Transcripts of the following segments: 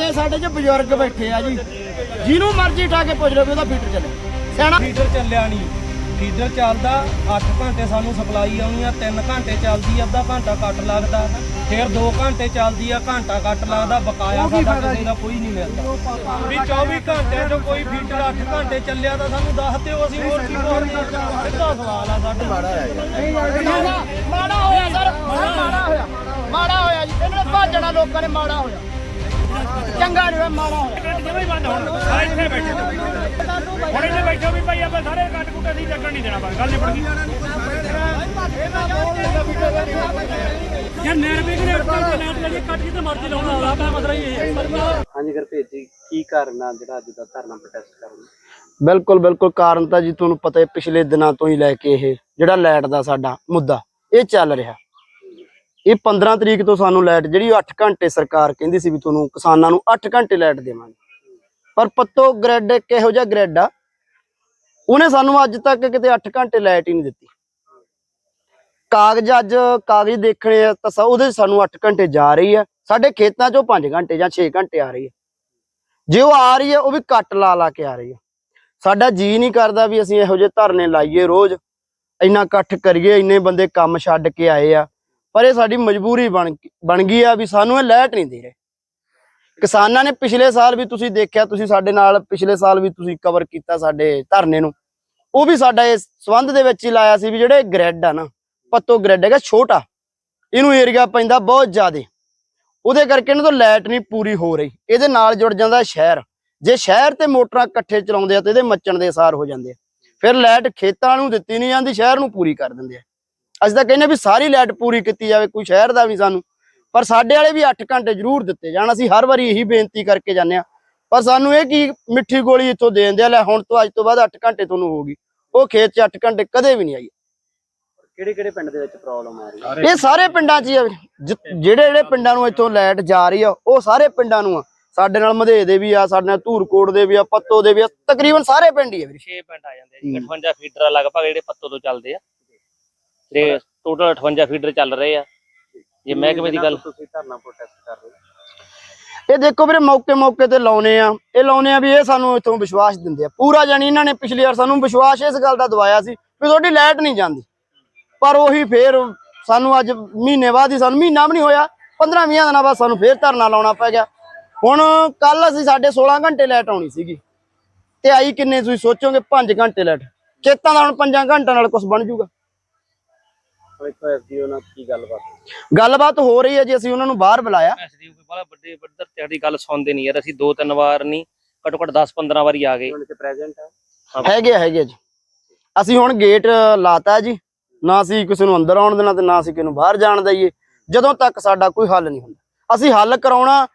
ਬੰਦੇ ਸਾਡੇ 'ਚ ਬਜ਼ੁਰਗ ਬੈਠੇ ਆ ਜੀ। ਜਿਹਨੂੰ ਮਰਜ਼ੀ ਠਾ ਕੇ ਪੁੱਛ ਲਓ ਵੀ ਉਹਦਾ ਫੀਟਰ ਚੱਲੇ। ਸਿਆਣਾ ਫੀਡਰ ਚੱਲਿਆ ਨਹੀਂ। ਫੀਡਰ ਚੱਲਦਾ 8 ਘੰਟੇ ਸਾਨੂੰ ਸਪਲਾਈ ਆਉਣੀ ਆ 3 ਘੰਟੇ ਚੱਲਦੀ ਆ ਅੱਧਾ ਘੰਟਾ ਕੱਟ ਲੱਗਦਾ। ਫਿਰ 2 ਘੰਟੇ ਚੱਲਦੀ ਆ ਘੰਟਾ ਕੱਟ ਲੱਗਦਾ ਬਕਾਇਆ ਸਾਡਾ ਕਿਸੇ ਦਾ ਕੋਈ ਨਹੀਂ ਮਿਲਦਾ। ਵੀ 24 ਘੰਟਿਆਂ ਚੋਂ ਕੋਈ ਫੀਡਰ 8 ਘੰਟੇ ਚੱਲਿਆ ਤਾਂ ਸਾਨੂੰ ਦੱਸ ਦਿਓ ਅਸੀਂ ਹੋਰ ਕੀ ਕਰਾਂਗੇ ਸਿੱਧਾ ਸਵਾਲ ਆ ਸਾਡਾ ਮਾੜਾ ਹੋਇਆ ਸਰ। ਮਾੜਾ ਹੋਇਆ। ਮਾੜਾ ਹੋਇਆ ਜੀ। ਇਹਨਾਂ ਨੇ ਭਾਜਣਾ ਲੋਕਾਂ ਨੇ ਮਾੜਾ ਹੋਇਆ। ਚੰਗਾ ਨਹੀਂ ਹੋਇਆ ਮਾੜਾ ਹੋਇਆ। ਜਿਵੇਂ ਹੀ ਬੰਦ ਹੋਣ। ਆ ਇੱਥੇ ਬੈਠੇ ਹੁਣ ਇੱਥੇ ਬੈਠੋ ਵੀ ਭਾਈ ਆਪਾਂ ਸਾਰੇ ਕੱਟ ਕੁੱਟ ਅਸੀਂ ਲੱਗਣ ਨਹੀਂ ਦੇਣਾ ਬਸ ਗੱਲ ਨਿਬੜ ਗਈ। ਯਾਰ ਨਰਵੇ ਕਿ ਨਰਵੇ ਤੇ ਲੈਟ ਲੈ ਕੇ ਕੱਟ ਕੇ ਤੇ ਮਰਜ਼ੀ ਲਾਉਣਾ ਆਪਣਾ ਮਸਲਾ ਹੀ ਇਹ ਹੈ। ਹਾਂਜੀ ਗੁਰਪ੍ਰੀਤ ਜੀ ਕੀ ਕਾਰਨ ਆ ਜਿਹੜਾ ਅੱਜ ਦਾ ਧਰਨਾ ਪ੍ਰੋਟੈਸਟ ਕਰਨ ਬਿਲਕੁਲ ਬਿਲਕੁਲ ਕਾਰਨ ਤਾਂ ਜੀ ਤੁਹਾਨੂੰ ਪਤਾ ਹੈ ਪਿਛਲੇ ਦਿਨਾਂ ਤੋਂ ਹੀ ਲੈ ਕੇ ਇਹ ਜਿਹੜਾ ਲਾਈਟ ਦਾ ਸਾਡਾ ਮੁੱਦਾ ਇਹ ਚੱਲ ਰਿਹਾ। ਇਹ 15 ਤਰੀਕ ਤੋਂ ਸਾਨੂੰ ਲਾਈਟ ਜਿਹੜੀ 8 ਘੰਟੇ ਸਰਕਾਰ ਕਹਿੰਦੀ ਸੀ ਵੀ ਤੁਹਾਨੂੰ ਕਿਸਾਨਾਂ ਨੂੰ 8 ਘੰਟੇ ਲਾਈਟ ਦੇਵਾਂਗੇ। ਪਰ ਪੱਤੋ ਗ੍ਰਿਡ ਇੱਕ ਇਹੋ ਜਿਹਾ ਗ੍ਰਿਡ ਆ? ਉਹਨੇ ਸਾਨੂੰ ਅੱਜ ਤੱਕ ਕਿਤੇ 8 ਘੰਟੇ ਲਾਈਟ ਹੀ ਨਹੀਂ ਦਿੱਤੀ। ਕਾਗਜ਼ ਅੱਜ ਕਾਗਜ਼ ਦੇਖਣੇ ਆ ਤਾਂ ਉਹਦੇ 'ਚ ਸਾਨੂੰ 8 ਘੰਟੇ ਜਾ ਰਹੀ ਆ। ਸਾਡੇ ਖੇਤਾਂ 'ਚੋਂ 5 ਘੰਟੇ ਜਾਂ 6 ਘੰਟੇ ਆ ਰਹੀ ਹੈ ਜੇ ਉਹ ਆ ਰਹੀ ਹੈ ਉਹ ਵੀ ਕੱਟ ਲਾ ਲਾ ਕੇ ਆ ਰਹੀ ਹੈ ਸਾਡਾ ਜੀ ਨਹੀਂ ਕਰਦਾ ਵੀ ਅਸੀਂ ਇਹੋ ਜਿਹੇ ਧਰਨੇ ਲਾਈਏ ਰੋਜ਼। ਇੰਨਾ ਇਕੱਠ ਕਰੀਏ, ਇੰਨੇ ਬੰਦੇ ਕੰਮ ਛੱਡ ਕੇ ਆਏ ਆ। ਪਰ ਇਹ ਸਾਡੀ ਮਜਬੂਰੀ ਬਣ ਬਣ ਗਈ ਆ ਵੀ ਸਾਨੂੰ ਇਹ ਲੈਟ ਨਹੀਂ ਦੇ ਰਹੇ। ਕਿਸਾਨਾਂ ਨੇ ਪਿਛਲੇ ਸਾਲ ਵੀ ਤੁਸੀਂ ਦੇਖਿਆ, ਤੁਸੀਂ ਸਾਡੇ ਨਾਲ ਪਿਛਲੇ ਸਾਲ ਵੀ ਤੁਸੀਂ ਕਵਰ ਕੀਤਾ ਸਾਡੇ ਧਰਨੇ ਨੂੰ। ਉਹ ਵੀ ਸਾਡਾ ਇਸ ਸੰਬੰਧ ਦੇ ਵਿੱਚ ਹੀ ਲਾਇਆ ਸੀ ਵੀ ਜਿਹੜੇ ਗ੍ਰਿਡ ਆ ਨਾ, ਪੱਤੋ ਗ੍ਰਿਡ ਹੈਗਾ ਛੋਟਾ, ਇਹਨੂੰ ਏਰੀਆ ਪੈਂਦਾ ਬਹੁਤ ਜ਼ਿਆਦੇ। ਉਹਦੇ ਕਰਕੇ ਇਹਨਾਂ ਤੋਂ ਲਾਈਟ ਨਹੀਂ ਪੂਰੀ ਹੋ ਰਹੀ। ਇਹਦੇ ਨਾਲ ਜੁੜ ਜਾਂਦਾ ਸ਼ਹਿਰ। ਜੇ ਸ਼ਹਿਰ ਤੇ ਮੋਟਰਾਂ ਇਕੱਠੇ ਚਲਾਉਂਦੇ ਆ ਤੇ ਇਹਦੇ ਮੱਚਣ ਦੇ ਅਸਾਰ ਹੋ ਜਾਂਦੇ ਆ। ਫਿਰ ਲਾਈਟ ਖੇਤਾਂ ਨੂੰ ਦਿੱਤੀ ਨਹੀਂ ਜਾਂਦੀ, ਸ਼ਹਿਰ ਨੂੰ ਪੂਰੀ ਕਰ ਦਿੰਦੇ ਆ। ਅਸੀਂ ਤਾਂ ਕਹਿੰਦੇ ਵੀ ਸਾਰੀ ਲਾਈਟ ਪੂਰੀ ਕੀਤੀ ਜਾਵੇ ਕੋਈ ਸ਼ਹਿਰ ਦਾ ਵੀ ਸਾਨੂੰ। ਪਰ ਸਾਡੇ ਵਾਲੇ ਵੀ 8 ਘੰਟੇ ਜ਼ਰੂਰ ਦਿੱਤੇ ਜਾਣ। ਅਸੀਂ ਹਰ ਵਾਰੀ ਇਹੀ ਬੇਨਤੀ ਕਰਕੇ ਜਾਂਦੇ ਆ ਪਰ ਸਾਨੂੰ ਇਹ ਕੀ ਮਿੱਠੀ ਗੋਲੀ ਇੱਥੋਂ ਦੇ ਦਿੰਦੇ ਆ? ਲੈ ਹੁਣ ਤੋਂ ਅੱਜ ਤੋਂ ਬਾਅਦ 8 ਘੰਟੇ ਤੁਹਾਨੂੰ ਹੋਗੀ ਉਹ ਖੇਤ 'ਚ 8 ਘੰਟੇ ਕਦੇ ਵੀ ਨਹੀਂ ਆਈ। ਕਿਹੜੇ ਕਿਹੜੇ ਪਿੰਡ ਦੇ ਵਿੱਚ ਪ੍ਰੋਬਲਮ ਆ ਰਹੀ ਹੈ? ਇਹ ਸਾਰੇ ਪਿੰਡਾਂ 'ਚ ਹੀ ਆ। ਜਿਹੜੇ ਜਿਹੜੇ ਪਿੰਡਾਂ ਨੂੰ ਇੱਥੋਂ ਲਾਈਟ ਜਾ ਰਹੀ ਆ ਉਹ ਸਾਰੇ ਪਿੰਡਾਂ ਨੂੰ ਆ। ਸਾਡੇ ਨਾਲ ਮਧੇ ਦੇ ਵੀ ਆ ਸਾਡੇ ਨਾਲ ਧੂਰਕੋਟ ਦੇ ਵੀ ਆ ਪੱਤੋ ਦੇ ਵੀ ਆ। ਤਕਰੀਬਨ ਸਾਰੇ ਪਿੰਡ ਹੀ ਆ ਵੀਰੇ। 6 ਪਿੰਡ ਆ ਜਾਂਦੇ ਆ ਜੀ 58 ਫੀਡਰ ਲਗਭਗ ਜਿਹੜੇ ਪੱਤੋ ਤੋਂ ਚੱਲਦੇ ਆ। ਤੇ ਟੋਟਲ 58 ਫੀਡਰ ਚੱਲ ਰਹੇ ਆ। ਜੇ ਮਹਿਕਮੇ ਦੀ ਗੱਲ ਤੁਸੀਂ ਧਰਨਾ ਪ੍ਰੋਟੈਸਟ ਕਰ ਰਹੇ ਹੋ? ਇਹ ਦੇਖੋ ਵੀਰੇ ਮੌਕੇ ਮੌਕੇ ਤੇ ਲਾਉਨੇ ਆ। ਇਹ ਲਾਉਨੇ ਆ ਵੀ ਇਹ ਸਾਨੂੰ ਇੱਥੋਂ ਵਿਸ਼ਵਾਸ ਦਿੰਦੇ ਆ। ਪੂਰਾ ਜਾਨੀ ਇਹਨਾਂ ਨੇ ਪਿਛਲੀ ਵਾਰ ਸਾਨੂੰ ਵਿਸ਼ਵਾਸ ਇਸ ਗੱਲ ਦਾ ਦਵਾਇਆ ਸੀ ਵੀ ਤੁਹਾਡੀ ਲਾਈਟ ਨਹੀਂ ਜਾਂਦੀ। ਪਰ ਉਹੀ ਫੇਰ ਸਾਨੂੰ ਅੱਜ ਮਹੀਨੇ ਬਾਅਦ ਹੀ ਸਾਨੂੰ ਮਹੀਨਾ ਵੀ ਨਹੀਂ ਹੋਇਆ 15 20 ਦਿਨਾਂ ਬਾਅਦ ਸਾਨੂੰ ਫੇਰ ਧਰਨਾ ਲਾਉਣਾ ਪੈ ਗਿਆ। ਹੁਣ ਕੱਲ ਅਸੀਂ ਸਾਡੇ 16 ਘੰਟੇ ਲਾਈਟ ਆਉਣੀ ਸੀਗੀ। ਤੇ ਆਈ ਕਿੰਨੇ ਤੁਸੀਂ ਸੋਚੋਗੇ 5 ਘੰਟੇ ਲਾਈਟ। ਖੇਤਾਂ ਦਾ ਹੁਣ 5 ਘੰਟਿਆਂ ਨਾਲ ਕੁਝ ਬਣ ਜਾਊਗਾ ਇੱਥੋਂ ਐਸਡੀਓ ਨਾਲ ਕੀ ਗੱਲਬਾਤ ਹੋ। ਰਹੀ ਹੈ ਜੀ ਅਸੀਂ ਉਹਨਾਂ ਨੂੰ ਬਾਹਰ ਬੁਲਾਇਆ। ਐਸਡੀਓ ਕੋਈ ਬੜਾ ਵੱਡੇ ਪੱਧਰ ਤੇ ਸਾਡੀ ਗੱਲ ਸੁਣਦੇ ਨਹੀਂ ਯਾਰ ਅਸੀਂ ਦੋ ਤਿੰਨ ਵਾਰ ਨਹੀਂ ਘੱਟੋ ਘੱਟ 10 15 ਵਾਰੀ ਆ ਗਏ। ਹੁਣ ਪ੍ਰੈਜ਼ੈਂਟ ਹੈਗੇ ਆ, ਹੈਗੇ ਆ ਜੀ। ਅਸੀਂ ਹੁਣ ਗੇਟ ਲਾਤਾ ਜੀ ਨਾ ਅਸੀਂ ਕਿਸੇ ਨੂੰ ਅੰਦਰ ਆਉਣ ਦੇਣਾ ਤੇ ਨਾ ਅਸੀਂ ਕਿਸੇ ਨੂੰ ਬਾਹਰ ਜਾਣ ਦਈਏ। ਜਦੋਂ ਤੱਕ ਸਾਡਾ ਕੋਈ ਹੱਲ ਨਹੀਂ ਹੁੰਦਾ। ਅਸੀਂ ਹੱਲ ਕਰਾਉਣਾ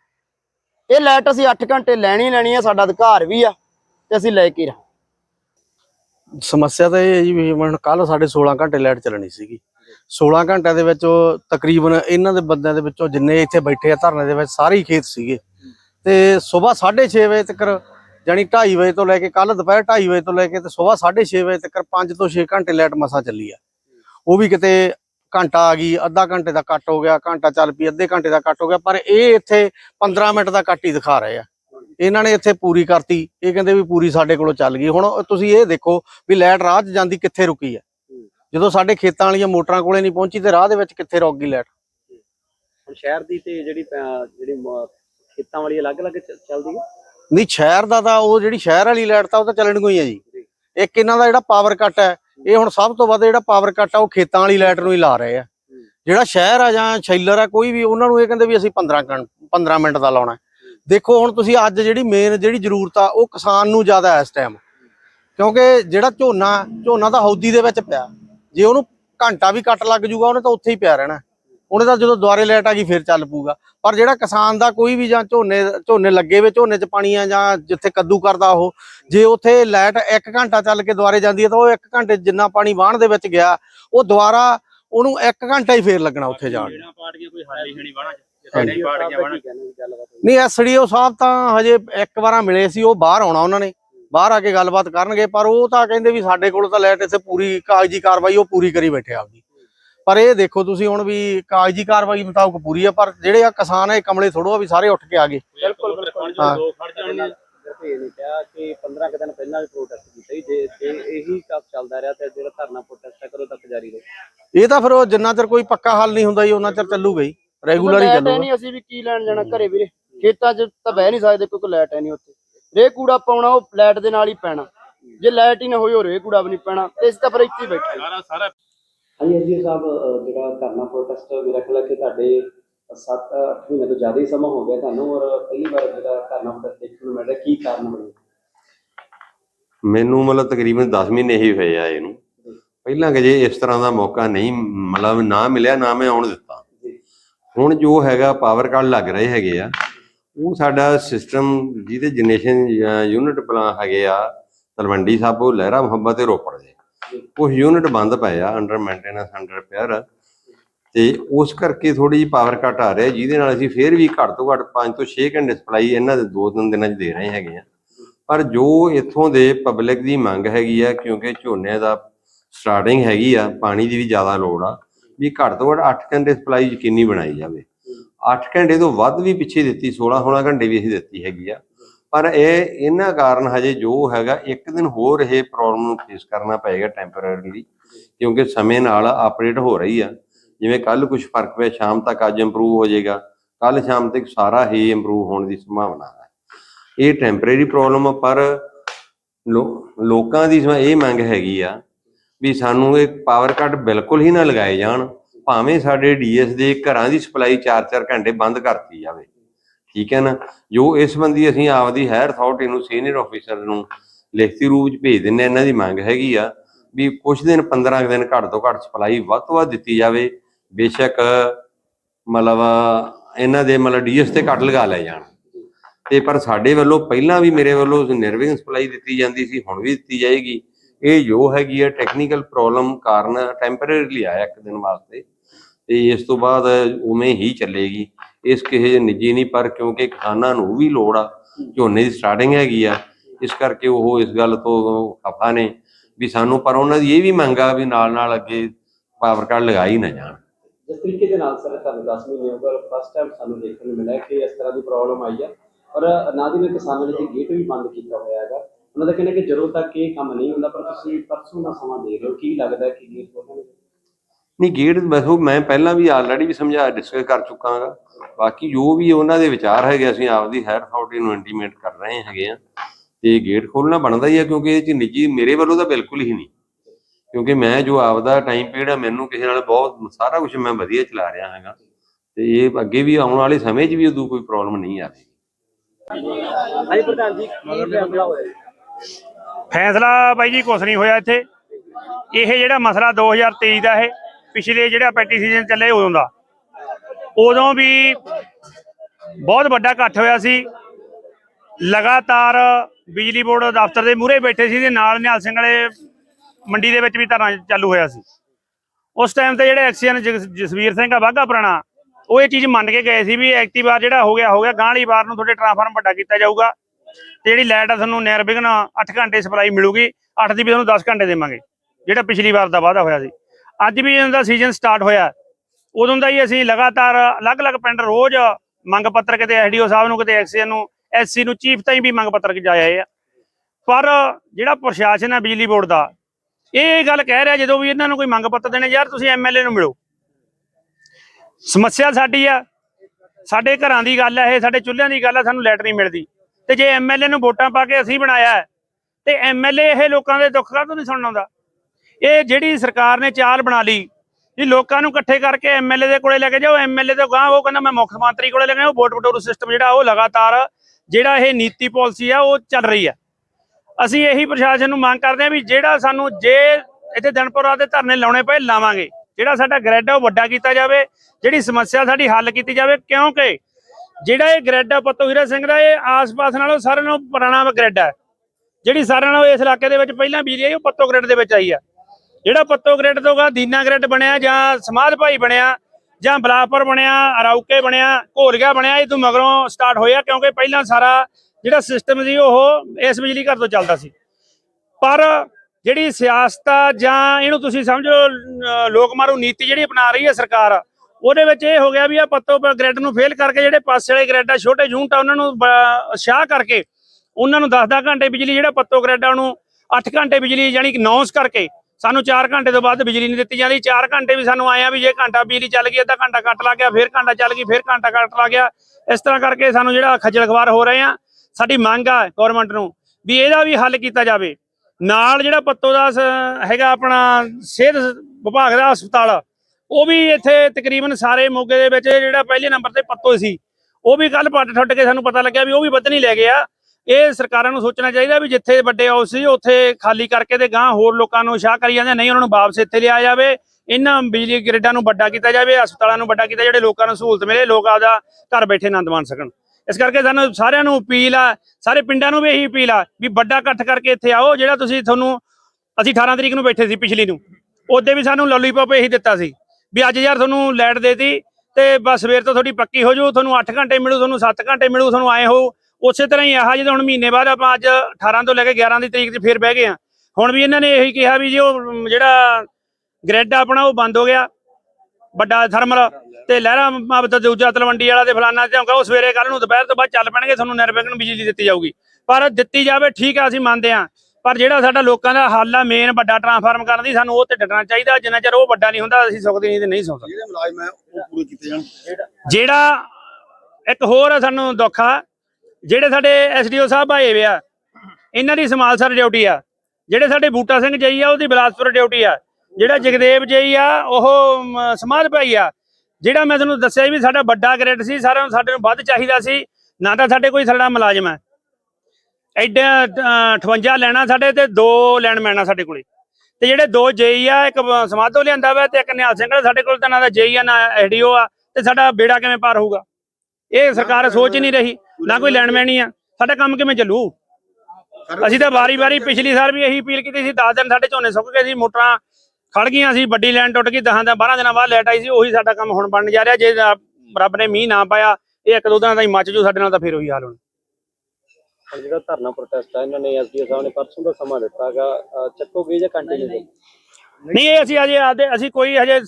ਇਹ ਲਾਈਟ ਅਸੀਂ 8 ਘੰਟੇ ਲੈਣੀ ਲੈਣੀ ਆ ਸਾਡਾ ਅਧਿਕਾਰ ਵੀ ਆ ਤੇ ਅਸੀਂ ਲੈ ਕੇ ਰਹਾਂ ਸਮੱਸਿਆ ਤਾਂ ਇਹ ਹੈ ਜੀ ਵੀ ਹੁਣ ਕੱਲ ਸਾਡੇ 16 ਘੰਟੇ ਲਾਈਟ ਚੱਲਣੀ ਸੀਗੀ। 16 ਘੰਟਿਆਂ ਦੇ ਵਿੱਚ ਉਹ ਤਕਰੀਬਨ ਇਹਨਾਂ ਦੇ ਬੰਦਿਆਂ ਦੇ ਵਿੱਚੋਂ ਜਿੰਨੇ ਇੱਥੇ ਬੈਠੇ ਆ ਧਰਨੇ ਦੇ ਵਿੱਚ ਸਾਰੇ ਹੀ ਖੇਤ ਸੀਗੇ। ਤੇ ਸਵੇਰ 6:30 ਵਜੇ ਤੱਕ ਜਾਨੀ 2:30 ਵਜੇ ਤੋਂ ਲੈ ਕੇ ਕੱਲ ਦੁਪਹਿਰ 2:30 ਵਜੇ ਤੋਂ ਲੈ ਕੇ ਤੇ ਸਵੇਰ 6:30 ਵਜੇ ਤੱਕ 5 ਤੋਂ 6 ਘੰਟੇ ਲਾਈਟ ਮਸਾ ਚੱਲੀ ਆ। ਉਹ ਵੀ ਕਿਤੇ ਘੰਟਾ ਆ ਗਈ, ਅੱਧਾ ਘੰਟੇ ਦਾ ਕੱਟ ਹੋ ਗਿਆ, ਘੰਟਾ ਚੱਲ ਪਈ, ਅੱਧੇ ਘੰਟੇ ਦਾ ਕੱਟ ਹੋ ਗਿਆ, ਪਰ ਇਹ ਇੱਥੇ 15 ਮਿੰਟ ਦਾ ਕੱਟ ਹੀ ਦਿਖਾ ਰਹੇ ਆ। ਇਹਨਾਂ ਨੇ ਇੱਥੇ ਪੂਰੀ ਕਰਤੀ, ਇਹ ਕਹਿੰਦੇ ਵੀ ਪੂਰੀ ਸਾਡੇ ਕੋਲੋਂ ਚੱਲ ਗਈ। ਹੁਣ ਤੁਸੀਂ ਇਹ ਦੇਖੋ ਵੀ ਲਾਈਟ ਰਾਹ 'ਚ ਜਾਂਦੀ ਕਿੱਥੇ ਰੁਕੀ ਹੈ ਜਦੋਂ ਸਾਡੇ ਖੇਤਾਂ ਵਾਲੀਆਂ ਮੋਟਰਾਂ ਕੋਲੇ ਨਹੀਂ ਪਹੁੰਚੀ ਤੇ ਰਾਹ ਦੇ ਵਿੱਚ ਕਿੱਥੇ ਰੁਕ ਗਈ ਲਾਈਟ? ਹੁਣ ਸ਼ਹਿਰ ਦੀ ਤੇ ਜਿਹੜੀ ਅਹ, ਜਿਹੜੀ ਮ- ਖੇਤਾਂ ਵਾਲੀ ਅਲੱਗ-ਅਲੱਗ ਚ- ਚੱਲਦੀ ਹੈ? ਨਹੀਂ ਸ਼ਹਿਰ ਦਾ ਤਾਂ ਉਹ ਜਿਹੜੀ ਸ਼ਹਿਰ ਵਾਲੀ ਲਾਈਟ ਤਾਂ ਉਹ ਤਾਂ ਚੱਲਣ ਕੋਈ ਹੈ ਜੀ। ਇੱਕ ਇਹਨਾਂ ਦਾ ਜਿਹੜਾ ਪਾਵਰ ਕੱਟ ਹੈ ਇਹ ਹੁਣ ਸਭ ਤੋਂ ਵੱਧ ਜਿਹੜਾ ਪਾਵਰ ਕੱਟ ਆ ਉਹ ਖੇਤਾਂ ਵਾਲੀ ਲਾਈਟ ਨੂੰ ਹੀ ਲਾ ਰਹੇ ਆ। ਜਿਹੜਾ ਸ਼ਹਿਰ ਆ ਜਾਂ ਸ਼ੈਲਰ ਆ ਕੋਈ ਵੀ ਉਹਨਾਂ ਨੂੰ ਇਹ ਕਹਿੰਦੇ ਵੀ ਅਸੀਂ 15 ਘੰ 15 ਮਿੰਟ ਦਾ ਲਾਉਣਾ ਹੈ। ਦੇਖੋ ਹੁਣ ਤੁਸੀਂ ਅੱਜ ਜਿਹੜੀ ਮੇਨ ਜਿਹੜੀ ਜ਼ਰੂਰਤ ਆ ਉਹ ਕਿਸਾਨ ਨੂੰ ਜ਼ਿਆਦਾ ਹੈ ਇਸ ਟਾਈਮ ਕਿਉਂਕਿ ਜਿਹੜਾ ਝੋਨਾ ਝੋਨਾ ਤਾਂ ਹੌਦੀ ਦੇ ਵਿੱਚ ਪਿਆ। ਜੇ ਉਹਨੂੰ ਘੰਟਾ ਵੀ ਕੱਟ ਲੱਗ ਜੂਗਾ ਉਹਨੇ ਤਾਂ ਉੱਥੇ ਹੀ ਪਿਆ ਰਹਿਣਾ। ਉਹਨੇ ਤਾਂ ਜਦੋਂ ਦੁਬਾਰੇ ਲਾਈਟ ਆ ਗਈ ਫਿਰ ਚੱਲ ਪੂਗਾ ਪਰ ਜਿਹੜਾ ਕਿਸਾਨ ਦਾ ਕੋਈ ਵੀ ਜਾਂ ਝੋਨੇ ਝੋਨੇ ਲੱਗੇ ਵੇ ਝੋਨੇ 'ਚ ਪਾਣੀ ਆ ਜਾਂ ਜਿੱਥੇ ਕੱਦੂ ਕਰਦਾ ਉਹ ਜੇ ਉੱਥੇ ਲਾਈਟ 1 ਘੰਟਾ ਚੱਲ ਕੇ ਦੁਬਾਰੇ ਜਾਂਦੀ ਹੈ ਤਾਂ ਉਹ 1 ਘੰਟੇ ਜਿੰਨਾ ਪਾਣੀ ਵਾਹਣ ਦੇ ਵਿੱਚ ਗਿਆ ਉਹ ਦੁਬਾਰਾ ਉਹਨੂੰ 1 ਘੰਟਾ ਹੀ ਫੇਰ ਲੱਗਣਾ ਉੱਥੇ ਜਾਣ? ਨਹੀਂ ਐਸਡੀਓ ਸਾਹਿਬ ਤਾਂ ਹਜੇ ਇੱਕ ਵਾਰਾਂ ਮਿਲੇ ਸੀ ਉਹ ਬਾਹਰ ਆਉਣਾ ਉਹਨਾਂ ਨੇ। ਬਾਹਰ ਆ ਕੇ ਗੱਲਬਾਤ ਕਰਨਗੇ ਪਰ ਉਹ ਤਾਂ ਕਹਿੰਦੇ ਵੀ ਸਾਡੇ ਕੋਲ ਤਾਂ ਲਾਈਟ ਇੱਥੇ ਪੂਰੀ ਕਾਗਜ਼ੀ ਕਾਰਵਾਈ ਉਹ ਪੂਰੀ ਕਰੀ ਬੈਠੇ ਆਪਦੀ। ਪਰ ਇਹ ਦੇਖੋ ਤੁਸੀਂ ਹੁਣ ਵੀ ਕਾਗਜ਼ੀ ਕਾਰਵਾਈ ਮੁਤਾਬਕ ਪੂਰੀ ਆ ਪਰ ਜਿਹੜੇ ਆ ਕਿਸਾਨ ਆ ਇਹ ਕਮਲੇ ਥੋੜੋ ਵੀ ਸਾਰੇ ਉੱਠ ਕੇ ਆ ਗਏ। ਬਿਲਕੁਲ ਬਿਲਕੁਲ। ਹਾਂ। ਲੋਕ ਖੜ ਜਾਣਗੇ ਗੁਰਭੇਜ ਨੇ ਕਿਹਾ ਕਿ 15 ਕੁ ਦਿਨ ਪਹਿਲਾਂ ਵੀ ਪ੍ਰੋਟੈਸਟ ਕੀਤਾ ਸੀ ਜੇ ਜੇ ਇਹੀ ਕੰਮ ਚੱਲਦਾ ਰਿਹਾ ਤੇ ਜਿਹੜਾ ਧਰਨਾ ਪ੍ਰੋਟੈਸਟ ਹੈ ਕਦੋਂ ਤੱਕ ਜਾਰੀ ਰਹੂ? ਇਹ ਤਾਂ ਫਿਰ ਉਹ ਜਿੰਨਾ ਚਿਰ ਕੋਈ ਪੱਕਾ ਹੱਲ ਨਹੀਂ ਹੁੰਦਾ ਜੀ ਉਹਨਾਂ ਚਿਰ ਚੱਲੂਗਾ ਹੀ ਰੈਗੂਲਰ ਹੈ ਚੱਲੂਗਾ। ਨਹੀਂ ਅਸੀਂ ਵੀ ਕੀ ਲੈਣ ਜਾਣਾ ਘਰੇ ਵੀਰੇ? ਖੇਤਾਂ 'ਚ ਤਾਂ ਬਹਿ ਨਹੀਂ ਸਕਦੇ ਕਿਉਂਕਿ ਲਾਈਟ ਹੈ ਨਹੀਂ ਉੱਥੇ। ਰੇ ਕੂੜਾ ਪਾਉਣਾ ਉਹ ਲਾਈਟ ਦੇ ਨਾਲ ਹੀ ਪੈਣਾ। ਜੇ ਲਾਈਟ ਹੀ ਨਾ ਹੋਈ ਉਹ ਰੇ ਕੂੜਾ ਵੀ ਨਹੀਂ ਪੈਣਾ। ਤੇ ਇਸ ਤਾਂ ਫਿਰ ਇੱਥੇ ਹੀ ਬੈਠੇ ਹਾਂ। ਹਾਂਜੀ ਅਜੀਤ ਸਾਹਿਬ ਜਿਹੜਾ ਧਰਨਾ ਪ੍ਰੋਟੈਸਟ ਮੇਰਾ ਖਿਆਲ ਹੈ ਕਿ ਤੁਹਾਡੇ 7-8 ਮਹੀਨੇ ਤੋਂ ਜ਼ਿਆਦਾ ਹੀ ਸਮਾਂ ਹੋ ਗਿਆ ਤੁਹਾਨੂੰ ਔਰ ਪਹਿਲੀ ਵਾਰ ਜਿਹੜਾ ਧਰਨਾ ਪ੍ਰੋਟੈਸਟ ਦੇਖਣ ਨੂੰ ਮਿਲ ਰਿਹਾ ਕੀ ਕਾਰਨ ਬਣਿਆ ਮੈਨੂੰ ਮਤਲਬ ਤਕਰੀਬਨ 10 ਮਹੀਨੇ ਹੀ ਹੋਏ ਆ ਇਹਨੂੰ। ਪਹਿਲਾਂ ਕਦੇ ਇਸ ਤਰ੍ਹਾਂ ਦਾ ਮੌਕਾ ਨਹੀਂ ਮਤਲਬ ਨਾ ਮਿਲਿਆ ਨਾ ਮੈਂ ਆਉਣ ਦਿੱਤਾ। ਜੀ। ਹੁਣ ਜੋ ਹੈਗਾ ਪਾਵਰ ਕਾਰਡ ਲੱਗ ਰਹੇ ਹੈਗੇ ਆ। ਉਹ ਸਾਡਾ ਸਿਸਟਮ ਜਿਹਦੇ ਜਨਰੇਸ਼ਨ ਯੂਨਿਟ ਪਲਾਂ ਹੈਗੇ ਆ, ਤਲਵੰਡੀ ਸਾਬੋ ਲਹਿਰਾ ਮੁਹੱਬਤ ਤੇ ਰੋਪੜ ਦੇ। ਉਹ ਯੂਨਿਟ ਬੰਦ ਪਏ ਆ ਅੰਡਰ ਮੇਨਟੇਨੈਂਸ ਅੰਡਰ ਰਿਪੇਅਰ ਤੇ ਉਸ ਕਰਕੇ ਥੋੜੀ ਜਿਹੀ ਪਾਵਰ ਕੱਟ ਆ ਰਿਹਾ, ਜਿਹਦੇ ਨਾਲ ਅਸੀਂ ਫੇਰ ਵੀ ਘੱਟ ਤੋਂ ਘੱਟ 5 ਤੋਂ 6 ਘੰਟੇ ਸਪਲਾਈ ਇਹਨਾਂ ਦੇ ਦੋ ਤਿੰਨ ਦਿਨਾਂ 'ਚ ਦੇ ਰਹੇ ਹੈਗੇ ਆ। ਪਰ ਜੋ ਇੱਥੋਂ ਦੇ ਪਬਲਿਕ ਦੀ ਮੰਗ ਹੈਗੀ ਆ, ਕਿਉਂਕਿ ਝੋਨੇ ਦਾ ਸਟਾਰਟਿੰਗ ਹੈਗੀ ਆ, ਪਾਣੀ ਦੀ ਵੀ ਜ਼ਿਆਦਾ ਲੋੜ ਆ, ਵੀ ਘੱਟ ਤੋਂ ਘੱਟ 8 ਘੰਟੇ ਸਪਲਾਈ ਯਕੀਨੀ ਬਣਾਈ ਜਾਵੇ। 8 ਘੰਟੇ ਤੋਂ ਵੱਧ ਵੀ ਪਿੱਛੇ ਦਿੱਤੀ 16 16 ਘੰਟੇ ਵੀ ਅਸੀਂ ਦਿੱਤੀ ਹੈਗੀ ਆ। ਪਰ ਇਹ, ਇਹਨਾਂ ਕਾਰਨ ਹਜੇ ਜੋ ਹੈਗਾ, ਇੱਕ ਦਿਨ ਹੋਰ ਇਹ ਪ੍ਰੋਬਲਮ ਨੂੰ ਫੇਸ ਕਰਨਾ ਪਏਗਾ ਟੈਂਪਰੇਰੀਲੀ ਕਿਉਂਕਿ ਸਮੇਂ ਨਾਲ ਆਪਰੇਟ ਹੋ ਰਹੀ ਆ। ਜਿਵੇਂ ਕੱਲ ਕੁਝ ਫ਼ਰਕ ਪਿਆ, ਸ਼ਾਮ ਤੱਕ ਅੱਜ ਇੰਪਰੂਵ ਹੋ ਜਾਏਗਾ। ਕੱਲ ਸ਼ਾਮ ਤੱਕ ਸਾਰਾ ਹੀ ਇੰਪਰੂਵ ਹੋਣ ਦੀ ਸੰਭਾਵਨਾ ਹੈ। ਇਹ ਟੈਂਪਰੇਰੀ ਪ੍ਰੋਬਲਮ ਪਰ ਲੋ- ਲੋਕਾਂ ਦੀ ਇਹ ਮੰਗ ਹੈਗੀ ਆ ਵੀ ਸਾਨੂੰ ਇਹ ਪਾਵਰ ਕੱਟ ਬਿਲਕੁਲ ਹੀ ਨਾ ਲਗਾਏ ਜਾਣ। ਭਾਵੇਂ ਸਾਡੇ ਡੀਐਸ ਦੇ ਘਰਾਂ ਦੀ ਸਪਲਾਈ 4-4 ਘੰਟੇ ਬੰਦ ਕਰਤੀ ਜਾਵੇ। ਠੀਕ ਹੈ ਨਾ? ਜੋ ਇਸ ਸੰਬੰਧੀ ਅਸੀਂ ਆਪਦੀ ਹਾਇਰ ਅਥਾਰਟੀ ਨੂੰ ਸੀਨੀਅਰ ਆਫੀਸਰ ਨੂੰ ਲਿਖਤੀ ਰੂਪ ਚ ਭੇਜ ਦਿੰਨੇ ਇਹਨਾਂ ਦੀ ਮੰਗ ਹੈਗੀ ਆ ਵੀ ਕੁਝ ਦਿਨ 15 ਦਿਨ ਘੱਟ ਤੋਂ ਘੱਟ ਸਪਲਾਈ ਵੱਧ ਤੋਂ ਵੱਧ ਦਿੱਤੀ ਜਾਵੇ। ਬੇਸ਼ੱਕ ਮਤਲਬ ਇਹਨਾਂ ਦੇ ਮਤਲਬ ਡੀਐਸ ਤੇ ਘੱਟ ਲਗਾ ਲਏ ਜਾਣ। ਤੇ ਪਰ ਸਾਡੇ ਵੱਲੋਂ ਪਹਿਲਾਂ ਵੀ ਮੇਰੇ ਵੱਲੋਂ ਨਿਰਵਿਘਨ ਸਪਲਾਈ ਦਿੱਤੀ ਜਾਂਦੀ ਸੀ, ਹੁਣ ਵੀ ਦਿੱਤੀ ਜਾਏਗੀ। ਇਹ ਜੋ ਹੈਗੀ ਹੈ ਟੈਕਨੀਕਲ ਪ੍ਰੋਬਲਮ ਕਾਰਨ ਟੈਂਪਰੇਰੀਲੀ ਆਇਆ ਇੱਕ ਦਿਨ ਵਾਸਤੇ। ਤੇ ਇਸ ਤੋਂ ਬਾਅਦ ਉਵੇਂ ਹੀ ਚੱਲੇਗੀ। ਇਸ ਕਿਸੇ ਨਿੱਜੀ ਨਹੀਂ, ਪਰ ਕਿਉਂਕਿ ਕਿਸਾਨਾਂ ਨੂੰ ਵੀ ਲੋੜ ਆ, ਝੋਨੇ ਦੀ ਸਟਾਰਟਿੰਗ ਹੈਗੀ ਆ, ਇਸ ਕਰਕੇ ਉਹ ਇਸ ਗੱਲ ਤੋਂ ਖਫਾ ਨੇ ਵੀ ਸਾਨੂੰ, ਪਰ ਉਹਨਾਂ ਦੀ ਇਹ ਵੀ ਮੰਗ ਆ ਵੀ ਨਾਲ ਨਾਲ ਅੱਗੇ ਪਾਵਰ ਕਾਰਡ ਲਗਾਈ ਨਾ ਜਾਣ। ਜਿਸ ਤਰੀਕੇ ਦੇ ਨਾਲ ਸਰ, ਤੁਹਾਨੂੰ 10 ਮਹੀਨੇ ਹੋ ਫਸਟ ਟਾਈਮ ਸਾਨੂੰ ਦੇਖਣ ਨੂੰ ਮਿਲਿਆ ਕਿ ਇਸ ਤਰ੍ਹਾਂ ਦੀ ਪ੍ਰੋਬਲਮ ਆਈ ਆ। ਔਰ ਨਾਲ ਦੀ ਕਿਸਾਨਾਂ ਨੇ ਗੇਟ ਵੀ ਬੰਦ ਕੀਤਾ ਹੋਇਆ ਹੈਗਾ। ਉਹਨਾਂ ਦਾ ਕਹਿਣਾ ਕਿ ਜਦੋਂ ਤੱਕ ਇਹ ਕੰਮ ਨਹੀਂ ਹੁੰਦਾ, ਪਰ ਤੁਸੀਂ ਪਰਸੋਂ ਦਾ ਸਮਾਂ ਦੇ ਰਹੇ ਹੋ ਕੀ ਲੱਗਦਾ ਕਿ ਗੇਟ ਖੋਲਣਗੇ ਨਹੀਂ ਗੇਟ ਬਸੋ ਮੈਂ ਪਹਿਲਾਂ ਵੀ ਆਲਰੇਡੀ ਵੀ ਸਮਝਾ ਡਿਸਕਸ ਕਰ ਚੁੱਕਾ ਹਾਂ ਬਾਕੀ ਜੋ ਵੀ ਉਹਨਾਂ ਦੇ ਵਿਚਾਰ ਹੈਗੇ ਅਸੀਂ ਆਪਦੀ ਹਾਇਰ ਅਥਾਰਟੀ ਨੂੰ ਇੰਟੀਮੇਟ ਕਰ ਰਹੇ ਹੈਗੇ ਆ। ਤੇ ਗੇਟ ਖੋਲਣਾ ਬਣਦਾ ਹੀ ਹੈ ਕਿਉਂਕਿ ਇਹ ਚ ਨਿੱਜੀ ਮੇਰੇ ਵੱਲੋਂ ਤਾਂ ਬਿਲਕੁਲ ਹੀ ਨਹੀਂ। ਕਿਉਂਕਿ ਮੈਂ ਜੋ ਆਪਦਾ ਟਾਈਮ ਪੀਰੀਅਡ ਹੈ ਮੈਨੂੰ ਕਿਸੇ ਨਾਲ ਬਹੁਤ ਸਾਰਾ ਕੁਝ ਮੈਂ ਵਧੀਆ ਚਲਾ ਰਿਹਾ ਹੈਗਾ। ਤੇ ਇਹ ਅੱਗੇ ਵੀ ਆਉਣ ਵਾਲੇ ਸਮੇਂ 'ਚ ਵੀ ਉਦੋਂ ਕੋਈ ਪ੍ਰੋਬਲਮ ਨਹੀਂ ਆਵੇਗੀ ਹਾਂਜੀ ਪ੍ਰਧਾਨ ਜੀ ਕੀ ਫੈਸਲਾ ਹੋਇਆ ਫੈਸਲਾ ਬਾਈ ਜੀ ਕੁਛ ਨਹੀਂ ਹੋਇਆ ਇੱਥੇ। ਇਹ ਜਿਹੜਾ ਮਸਲਾ 2023 ਦਾ ਇਹ ਪਿਛਲੇ ਜਿਹੜਾ ਪੈਟੀ ਸੀਜ਼ਨ ਚੱਲੇ ਉਦੋਂ ਦਾ। ਉਦੋਂ ਵੀ ਬਹੁਤ ਵੱਡਾ ਇਕੱਠ ਹੋਇਆ ਸੀ। ਲਗਾਤਾਰ ਬਿਜਲੀ ਬੋਰਡ ਦਫ਼ਤਰ ਦੇ ਮੂਹਰੇ ਬੈਠੇ ਸੀ ਤੇ ਨਾਲ ਨਿਹਾਲ ਸਿੰਘ ਵਾਲੇ ਮੰਡੀ ਦੇ ਵਿੱਚ ਵੀ ਧਰਨਾ ਚਾਲੂ ਹੋਇਆ ਸੀ। ਉਸ ਟਾਈਮ ਤੇ ਜਿਹੜੇ ਐਕਸੀਅਨ ਜਸਵੀਰ ਸਿੰਘ ਆ ਵਾਘਾ ਪੁਰਾਣਾ, ਉਹ ਇਹ ਚੀਜ਼ ਮੰਨ ਕੇ ਗਏ ਸੀ ਵੀ ਐਕਟਿਵ ਜਿਹੜਾ ਹੋ ਗਿਆ ਹੋ ਗਿਆ ਗਾਂਹਲੀ ਵਾਰ ਨੂੰ ਤੁਹਾਡੇ ਟ੍ਰਾਂਸਫਾਰਮ ਵੱਡਾ ਕੀਤਾ ਜਾਊਗਾ। ਤੇ ਜਿਹੜੀ ਲਾਈਟ ਆ ਤੁਹਾਨੂੰ ਨਿਰਵਿਘਨ 8 ਘੰਟੇ ਸਪਲਾਈ ਮਿਲੂਗੀ 8 ਦੀ ਵੀ ਤੁਹਾਨੂੰ 10 ਘੰਟੇ ਦੇਵਾਂਗੇ, ਜਿਹੜਾ ਪਿਛਲੀ ਵਾਰ ਦਾ ਵਾਅਦਾ ਹੋਇਆ ਸੀ। ਅੱਜ ਵੀ ਇਹਨਾਂ ਦਾ ਸੀਜ਼ਨ ਸਟਾਰਟ ਹੋਇਆ ਉਦੋਂ ਦਾ ਹੀ ਅਸੀਂ ਲਗਾਤਾਰ ਅਲੱਗ-ਅਲੱਗ ਪਿੰਡ ਰੋਜ਼ ਮੰਗ ਪੱਤਰ ਕਿਤੇ ਐਸਡੀਓ ਸਾਹਿਬ ਨੂੰ ਕਿਤੇ ਐਕਸੀਅਨ ਨੂੰ ਐਸਸੀ ਨੂੰ ਚੀਫ ਤਾਈਂ ਵੀ ਮੰਗ ਪੱਤਰ ਜਾਏ ਆ। ਪਰ ਜਿਹੜਾ ਪ੍ਰਸ਼ਾਸਨ ਹੈ ਬਿਜਲੀ ਬੋਰਡ ਦਾ ਇਹ ਗੱਲ ਕਹਿ ਰਿਹਾ ਜਦੋਂ ਵੀ ਇਹਨਾਂ ਨੂੰ ਕੋਈ ਮੰਗ ਪੱਤਰ ਦੇਣੇ ਯਾਰ ਤੁਸੀਂ ਐਮਐਲਏ ਨੂੰ ਮਿਲੋ। ਸਮੱਸਿਆ ਸਾਡੀ ਆ। ਸਾਡੇ ਘਰਾਂ ਦੀ ਗੱਲ ਹੈ ਇਹ ਸਾਡੇ ਚੁੱਲ੍ਹਿਆਂ ਦੀ ਗੱਲ ਹੈ ਸਾਨੂੰ ਲਾਈਟ ਨਹੀਂ ਮਿਲਦੀ। ਤੇ ਜੇ ਐਮਐਲਏ ਨੂੰ ਵੋਟਾਂ ਪਾ ਕੇ ਅਸੀਂ ਬਣਾਇਆ ਹੈ, ਤੇ ਐਮਐਲਏ ਇਹ ਲੋਕਾਂ ਦੇ ਦੁੱਖ ਕਾਹਤੋਂ ਨਹੀਂ ਸੁਣਨ ਆਉਂਦਾ? ਇਹ ਜਿਹੜੀ ਸਰਕਾਰ ਨੇ ਚਾਲ ਬਣਾ ਲਈ ਵੀ ਲੋਕਾਂ ਨੂੰ ਇਕੱਠੇ ਕਰਕੇ ਐਮਐਲਏ ਦੇ ਕੋਲੇ ਲੈ ਕੇ ਜਾਓ ਐਮਐਲਏ ਤੋਂ ਗਾਂ ਉਹ ਕਹਿੰਦਾ ਮੈਂ ਮੁੱਖ ਮੰਤਰੀ ਕੋਲੇ ਲੈ ਕੇ ਜਾਓ ਵੋਟ ਵਟੋਰੂ ਸਿਸਟਮ ਜਿਹੜਾ ਉਹ ਲਗਾਤਾਰ ਜਿਹੜਾ ਇਹ ਨੀਤੀ ਪਾਲਿਸੀ ਆ, ਉਹ ਚੱਲ ਰਹੀ ਆ। ਅਸੀਂ ਇਹੀ ਪ੍ਰਸ਼ਾਸਨ ਨੂੰ ਮੰਗ ਕਰਦੇ ਆ ਵੀ ਜਿਹੜਾ ਸਾਨੂੰ ਜੇ ਇੱਥੇ ਦਿਨਪੁਰਾ ਦੇ ਧਰਨੇ ਲਾਉਣੇ ਪਏ, ਲਾਵਾਂਗੇ। ਜਿਹੜਾ ਸਾਡਾ ਗ੍ਰਿਡ ਆ, ਉਹ ਵੱਡਾ ਕੀਤਾ ਜਾਵੇ, ਜਿਹੜੀ ਸਮੱਸਿਆ ਸਾਡੀ ਹੱਲ ਕੀਤੀ ਜਾਵੇ, ਕਿਉਂਕਿ ਜਿਹੜਾ ਇਹ ਗ੍ਰਿਡ ਆ ਪੱਤੋ ਹੀਰਾ ਸਿੰਘ ਦਾ, ਇਹ ਆਸ-ਪਾਸ ਨਾਲੋਂ ਸਾਰਿਆਂ ਨਾਲੋਂ ਪੁਰਾਣਾ ਗ੍ਰਿਡ ਆ। ਜਿਹੜੀ ਸਾਰਿਆਂ ਨਾਲੋਂ ਇਸ ਇਲਾਕੇ ਦੇ ਵਿੱਚ ਪਹਿਲਾਂ ਬਿਜਲੀ ਆਈ, ਉਹ ਪੱਤੋ ਗ੍ਰਿਡ ਦੇ ਵਿੱਚ ਆਈ ਆ। ਜਿਹੜਾ ਪੱਤੋ ਗ੍ਰਿਡ ਤੋਂ ਗਾ ਦੀਨਾ ਗ੍ਰਿਡ ਬਣਿਆ ਜਾਂ ਸਮਾਧ ਭਾਈ ਬਣਿਆ ਜਾਂ ਬਲਾਪਰ ਬਣਿਆ, ਅਰਾਉਕੇ ਬਣਿਆ ਘੋਲਗਾ ਬਣਿਆ, ਇਹ ਤੋਂ ਮਗਰੋਂ ਸਟਾਰਟ ਹੋਇਆ ਕਿਉਂਕਿ ਪਹਿਲਾਂ ਸਾਰਾ ਜਿਹੜਾ ਸਿਸਟਮ ਸੀ ਉਹ ਇਸ ਬਿਜਲੀ ਘਰ ਤੋਂ ਚੱਲਦਾ ਸੀ। ਪਰ ਜਿਹੜੀ ਸਿਆਸਤ ਆ ਜਾਂ ਇਹਨੂੰ ਤੁਸੀਂ ਸਮਝੋ ਲੋਕ ਮਾਰੂ ਨੀਤੀ ਜਿਹੜੀ ਅਪਣਾ ਰਹੀ ਹੈ ਸਰਕਾਰ, ਉਹਦੇ ਵਿੱਚ ਇਹ ਹੋ ਗਿਆ ਵੀ ਆ ਪੱਤੋ ਗ੍ਰਿਡ ਨੂੰ ਫੇਲ ਕਰਕੇ ਜਿਹੜੇ ਪਾਸੇ ਵਾਲੇ ਗ੍ਰਿਡ ਆ, ਛੋਟੇ ਯੂਨਿਟ ਆ, ਉਹਨਾਂ ਨੂੰ ਬ- ਸ਼ਾਹ ਕਰਕੇ, ਉਹਨਾਂ ਨੂੰ 10-10 ਘੰਟੇ ਬਿਜਲੀ ਜਿਹੜਾ ਪੱਤੋ ਗ੍ਰਿਡ ਆ, ਉਹਨੂੰ 8 ਘੰਟੇ ਬਿਜਲੀ ਯਾਨੀ ਕਿ ਨੌਸ ਕਰਕੇ ਸਾਨੂੰ 4 ਘੰਟੇ ਤੋਂ ਬਾਅਦ ਬਿਜਲੀ ਨਹੀਂ ਦਿੱਤੀ ਜਾਂਦੀ 4 ਘੰਟੇ ਵੀ ਸਾਨੂੰ ਆਇਆ ਵੀ ਜੇ ਘੰਟਾ ਬਿਜਲੀ ਚੱਲ ਗਈ, ਅੱਧਾ ਘੰਟਾ ਕੱਟ ਲੱਗ ਗਿਆ, ਫਿਰ ਘੰਟਾ ਚੱਲ ਗਈ, ਫਿਰ ਘੰਟਾ ਕੱਟ ਲੱਗ ਗਿਆ। ਇਸ ਤਰ੍ਹਾਂ ਕਰਕੇ ਸਾਨੂੰ ਜਿਹੜਾ ਖੱਜਲ ਖਵਾਰ ਹੋ ਰਹੇ ਆ, ਸਾਡੀ ਮੰਗ ਆ ਗਵਰਨਮੈਂਟ ਨੂੰ ਵੀ ਇਹਦਾ ਵੀ ਹੱਲ ਕੀਤਾ ਜਾਵੇ। ਨਾਲ ਜਿਹੜਾ ਪੱਤੋ ਦਾ ਸ- ਹੈਗਾ ਆਪਣਾ ਸਿਹਤ ਵਿਭਾਗ ਦਾ ਹਸਪਤਾਲ, ਉਹ ਵੀ ਇੱਥੇ ਤਕਰੀਬਨ ਸਾਰੇ ਮੋਗੇ ਦੇ ਵਿੱਚ ਜਿਹੜਾ ਪਹਿਲੇ ਨੰਬਰ ਤੇ ਪੱਤੋ ਸੀ, ਉਹ ਵੀ ਕੱਲ ਪੱਟ ਠੁੱਟ ਕੇ ਸਾਨੂੰ ਪਤਾ ਲੱਗਿਆ ਵੀ ਉਹ ਵੀ ਵਧਣੀ ਲੈ ਗਿਆ ਇਹ ਸਰਕਾਰਾਂ ਨੂੰ ਸੋਚਣਾ ਚਾਹੀਦਾ ਵੀ ਜਿੱਥੇ ਵੱਡੇ ਹਾਊਸ ਸੀ, ਉੱਥੇ ਖਾਲੀ ਕਰਕੇ ਤੇ ਗਾਂ ਹੋਰ ਲੋਕਾਂ ਨੂੰ ਸ਼ਾਹ ਕਰੀ ਜਾਂਦੇ ਨਹੀਂ ਉਹਨਾਂ ਨੂੰ ਵਾਪਸ ਇੱਥੇ ਲਿਆ ਜਾਵੇ। ਇਹਨਾਂ ਬਿਜਲੀ ਗ੍ਰਿਡਾਂ ਨੂੰ ਵੱਡਾ ਕੀਤਾ ਜਾਵੇ, ਹਸਪਤਾਲਾਂ ਨੂੰ ਵੱਡਾ ਕੀਤਾ ਜਿਹੜੇ ਲੋਕਾਂ ਨੂੰ ਸਹੂਲਤ ਮਿਲੇ, ਲੋਕ ਆਪਦਾ ਘਰ ਬੈਠੇ ਆਨੰਦ ਮਾਣ ਸਕਣ। ਇਸ ਕਰਕੇ ਸਾਨੂੰ ਸਾਰਿਆਂ ਨੂੰ ਅਪੀਲ ਆ, ਸਾਰੇ ਪਿੰਡਾਂ ਨੂੰ ਵੀ ਇਹੀ ਅਪੀਲ ਆ ਵੀ ਵੱਡਾ ਇਕੱਠ ਕਰਕੇ ਇੱਥੇ ਆਓ, ਜਿਹੜਾ ਤੁਸੀਂ ਤੁਹਾਨੂੰ ਅਸੀਂ 18 ਤਰੀਕ ਨੂੰ ਬੈਠੇ ਸੀ ਪਿਛਲੀ ਨੂੰ, ਉਹਦੇ ਵੀ ਸਾਨੂੰ ਲੋਲੀਪੌਪ ਇਹੀ ਦਿੱਤਾ ਸੀ ਵੀ ਅੱਜ ਯਾਰ ਤੁਹਾਨੂੰ ਲਾਈਟ ਦੇਤੀ ਤੇ ਬਸ ਸਵੇਰ ਤੋਂ ਤੁਹਾਡੀ ਪੱਕੀ ਹੋ ਜੂ, ਤੁਹਾਨੂੰ 8 ਘੰਟੇ ਮਿਲੂ, ਤੁਹਾਨੂੰ 7 ਘੰਟੇ ਮਿਲੂ, ਤੁਹਾਨੂੰ ਆਏ ਹੋ ਉਸੇ ਤਰ੍ਹਾਂ ਹੀ ਆਹ ਜਦੋਂ ਹੁਣ ਮਹੀਨੇ ਬਾਅਦ ਆਪਾਂ ਅੱਜ 18 ਤੋਂ ਲੈ ਕੇ 11 ਦੀ ਤਰੀਕ 'ਚ ਫੇਰ ਬਹਿ ਗਏ ਆ ਹੁਣ ਵੀ ਇਹਨਾਂ ਨੇ ਇਹੀ ਕਿਹਾ ਵੀ ਜੀ ਉਹ ਜਿਹੜਾ ਗ੍ਰਿਡ ਆਪਣਾ ਉਹ ਬੰਦ ਹੋ ਗਿਆ। ਵੱਡਾ ਥਰਮਲ ਤੇ ਲਹਿਰਾ ਮਾਬਤ ਦੂਜਾ ਤਲਵੰਡੀ ਵਾਲਾ ਤੇ ਫਲਾਨਾ ਤੇ ਉਹ ਸਵੇਰੇ ਕੱਲ ਨੂੰ ਦੁਪਹਿਰ ਤੋਂ ਬਾਅਦ ਚੱਲ ਪੈਣਗੇ ਤੁਹਾਨੂੰ ਨਿਰਵਿਘਨ ਬਿਜਲੀ ਦਿੱਤੀ ਜਾਊਗੀ। ਪਰ ਦਿੱਤੀ ਜਾਵੇ ਠੀਕ ਆ ਅਸੀਂ ਮੰਨਦੇ ਆ ਪਰ ਜਿਹੜਾ ਸਾਡਾ ਲੋਕਾਂ ਦਾ ਹੱਲ ਆ ਮੇਨ ਵੱਡਾ ਟਰਾਂਸਫਾਰਮ ਕਰਨ ਦੀ ਸਾਨੂੰ ਉਹ ਤੇ ਡਟਣਾ ਚਾਹੀਦਾ ਜਿੰਨਾ ਚਿਰ ਉਹ ਵੱਡਾ ਨਹੀਂ ਹੁੰਦਾ ਅਸੀਂ ਸੁੱਕਦੀ ਨਹੀਂ ਤੇ ਨਹੀਂ ਸਕਦੇ ਜਿਹੜੇ ਮੁਲਾਜ਼ਮ ਹੈ ਉਹ ਪੂਰੇ ਕੀਤੇ ਜਾਣ। ਜਿਹੜਾ ਇੱਕ ਹੋਰ ਆ ਸਾਨੂੰ ਦੁੱਖ ਆ ਜਿਹੜੇ ਸਾਡੇ ਐਸਡੀਓ ਸਾਹਿਬ ਆਏ ਵੇ ਆ ਇਹਨਾਂ ਦੀ ਸਮਾਲਸਰ ਡਿਊਟੀ ਆ। ਜਿਹੜੇ ਸਾਡੇ ਬੂਟਾ ਸਿੰਘ ਜਈ ਆ ਉਹਦੀ ਬਿਲਾਸਪੁਰ ਡਿਊਟੀ ਆ। ਜਿਹੜਾ ਜਗਦੇਵ ਜਈ ਆ ਉਹ ਸਮਾਧ ਭਾਈ ਆ। ਜਿਹੜਾ ਮੈਂ ਤੁਹਾਨੂੰ ਦੱਸਿਆ ਵੀ ਸਾਡਾ ਵੱਡਾ ਗ੍ਰਿਡ ਸੀ ਸਾਰਿਆਂ ਨੂੰ ਸਾਡੇ ਨੂੰ ਵੱਧ ਚਾਹੀਦਾ ਸੀ ਨਾ ਤਾਂ ਸਾਡੇ ਕੋਈ ਸਾਡਾ ਮੁਲਾਜ਼ਮ ਹੈ ਐਡਾ ਅ, 58 ਲੈਣਾ ਸਾਡੇ ਤੇ ਦੋ ਲੈਣ ਆ ਸਾਡੇ ਕੋਲੇ। ਤੇ ਜਿਹੜੇ ਦੋ ਜੇਈ ਆ ਇੱਕ ਸਮਾਧੋ ਲਿਆਂਦਾ ਵਾ ਤੇ ਇੱਕ ਨਿਹਾਲ ਸਿੰਘ ਆ, ਸਾਡੇ ਕੋਲ ਤਾਂ ਨਾ ਦਾ ਜੇਈ ਆ ਨਾ ਐਡੀਓ ਆ ਤੇ ਸਾਡਾ ਬੇੜਾ ਕਿਵੇਂ ਪਾਰ ਹੋਊਗਾ? ਇਹ ਸਰਕਾਰ ਸੋਚ ਹੀ ਨਹੀਂ ਰਹੀ ਨਾ ਕੋਈ ਲੈਣ ਮੈਣੀ ਆ। ਸਾਡਾ ਕੰਮ ਕਿਵੇਂ ਚੱਲੂ? ਅਸੀਂ ਤਾਂ ਵਾਰੀ-ਵਾਰੀ ਪਿਛਲੀ ਸਾਲ ਵੀ ਇਹੀ ਅਪੀਲ ਕੀਤੀ ਸੀ 10 ਦਿਨ ਸਾਡੇ ਝੋਨੇ ਸੁੱਕ ਗਏ ਸੀ ਮੋਟਰਾਂ ਖੜ ਗਈਆਂ ਸੀ ਵੱਡੀ ਲਾਈਨ ਟੁੱਟ ਗਈ 10 ਦਿਨ 12 ਦਿਨਾਂ ਬਾਅਦ ਲਾਈਟ ਆਈ ਸੀ ਉਹੀ ਸਾਡਾ ਕੰਮ ਹੁਣ ਬਣਨ ਜਾ ਰਿਹਾ ਜੇ ਰੱਬ- ਨੇ ਮੀਂਹ ਨਾ ਪਾਇਆ ਇਹ ਇੱਕ ਦੋ ਦਿਨਾਂ ਦਾ ਹੀ ਮੱਚ ਜੂ ਸਾਡੇ ਨਾਲ ਤਾਂ ਫਿਰ ਉਹੀ ਹਾਲ ਹੋਣਾ। ਹੁਣ ਜਿਹੜਾ ਧਰਨਾ ਪ੍ਰੋਟੈਸਟ ਆ ਇਹਨਾਂ ਨੇ ਐਸਡੀਓ ਸਾਹਿਬ ਨੇ ਪਰਸੋਂ ਦਾ ਸਮਾਂ ਦਿੱਤਾਗਾ ਚੱਕੋਗੇ ਜਾਂ ਕੰਟੀਨਿਊ ਨਹੀਂ, ਇਹ ਅਸੀਂ ਅਜੇ ਆਦੇ, ਅਸੀਂ ਕੋਈ ਹਜੇ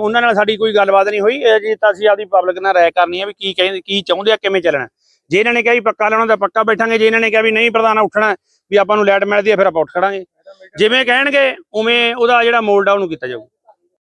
ਉਹਨਾਂ ਨਾਲ ਸਾਡੀ ਕੋਈ ਗੱਲਬਾਤ ਨਹੀਂ ਹੋਈ। ਇਹ ਜੀ ਤਾਂ ਅਸੀਂ ਆਪਦੀ ਪਬਲਿਕ ਨਾਲ ਰਾਏ ਕਰਨੀ ਹੈ ਵੀ ਕੀ ਕਹਿੰਦੇ, ਕੀ ਚਾਹੁੰਦੇ ਆ, ਕਿਵੇਂ ਚੱਲਣਾ। ਜੇ ਇਹਨਾਂ ਨੇ ਕਿਹਾ ਵੀ ਪੱਕਾ ਲੈਣਾ ਤਾਂ ਪੱਕਾ ਬੈਠਾਂਗੇ। ਜੇ ਇਹਨਾਂ ਨੇ ਕਿਹਾ ਵੀ ਨਹੀਂ ਪ੍ਰਧਾਨ ਉੱਠਣਾ, ਵੀ ਆਪਾਂ ਨੂੰ ਲੈਟ ਮਿਲਦੀ ਹੈ, ਫਿਰ ਆਪਾਂ ਉੱਠ ਖੜਾਂਗੇ। ਜਿਵੇਂ ਕਹਿਣਗੇ, ਉਵੇਂ ਉਹਦਾ ਜਿਹੜਾ ਮੋਲਡ ਆ, ਉਹਨੂੰ ਕੀਤਾ ਜਾਊਗਾ।